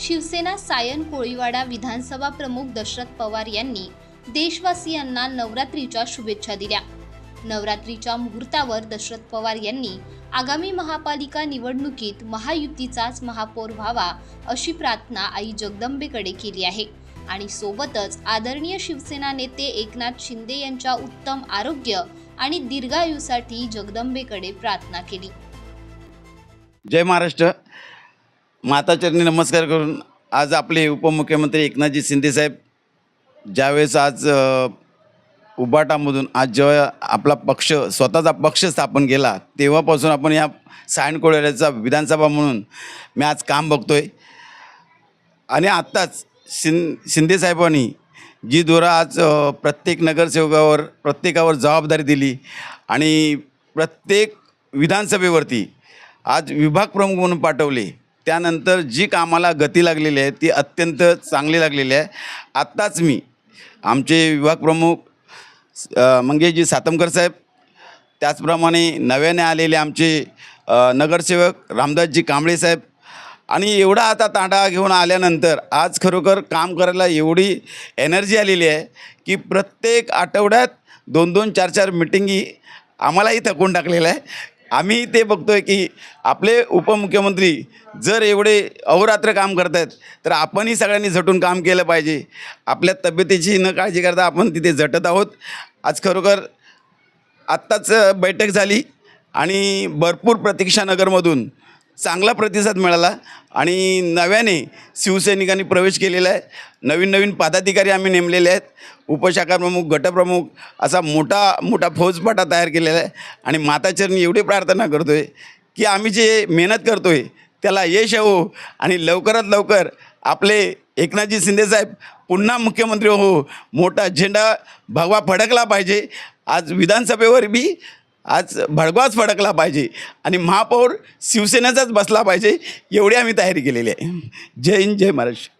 शिवसेना सायन कोळीवाडा विधानसभा प्रमुख दशरथ पवार यांनी देशवासियांना नवरात्रीच्या शुभेच्छा दिल्या. नवरात्रीच्या मुहूर्तावर दशरथ पवार यांनी आगामी महापालिका निवडणुकीत महायुतीचाच महापौर व्हावा अशी प्रार्थना आई जगदंबेकडे केली आहे. आणि सोबतच आदरणीय शिवसेना नेते एकनाथ शिंदे यांच्या उत्तम आरोग्य आणि दीर्घायुसाठी जगदंबेकडे प्रार्थना केली. जय महाराष्ट्र. माताचरणी नमस्कार करून आज आपले उपमुख्यमंत्री एकनाथजी शिंदेसाहेब ज्यावेळेस आज उबाटामधून आज जेव्हा आपला पक्ष स्वतःचा पक्ष स्थापन केला तेव्हापासून आपण या सायणकोळ्याचा विधानसभा म्हणून मी आज काम बघतो आहे आणि आत्ताच शिं शिंदेसाहेबांनी जी दोरा आज प्रत्येक नगरसेवकावर प्रत्येकावर जबाबदारी दिली आणि प्रत्येक विधानसभेवरती आज विभाग प्रमुख म्हणून पाठवले. त्यानंतर जी कामाला गती लागलेली आहे ती अत्यंत चांगली लागलेली आहे. आत्ताच मी आमचे विभाग प्रमुख मंगेशजी सातमकर साहेब त्याचप्रमाणे नव्याने आलेले आमचे नगरसेवक रामदासजी कांबळे साहेब आणि एवढा आता तांडा घेऊन आल्यानंतर आज खरोखर काम करायला एवढी एनर्जी आलेली आहे की प्रत्येक आठवड्यात दोन दोन चार चार मिटिंगी आम्हालाही थकून टाकलेलं आहे आम्ही ते बघतो आहे की आपले उपमुख्यमंत्री जर एवढे अहोरात्र काम करत आहेत तर आपणही सगळ्यांनी झटून काम केलं पाहिजे. आपल्या तब्येतीची न काळजी करता आपण तिथे झटत आहोत. आज खरोखर आत्ताच बैठक झाली आणि भरपूर प्रतीक्षानगरमधून चांगला प्रतिसाद मिळाला आणि नव्याने शिवसैनिकांनी प्रवेश केलेला आहे. नवीन नवीन पदाधिकारी आम्ही नेमलेले आहेत. उपशाखाप्रमुख गटप्रमुख असा मोठा मोठा फौजपाटा तयार केलेला आहे. आणि माताचरणी एवढी प्रार्थना करतो आहे की आम्ही जे मेहनत करतो आहे त्याला यश हो आणि लवकरात लवकर आपले एकनाथजी शिंदेसाहेब पुन्हा मुख्यमंत्री हो. मोठा झेंडा भगवा फडकला पाहिजे. आज विधानसभेवर बी आज भडकवाच फडकला पाहिजे आणि महापौर शिवसेनेचाच बसला पाहिजे एवढी आम्ही तयारी केलेली आहे. जय हिंद जय महाराष्ट्र.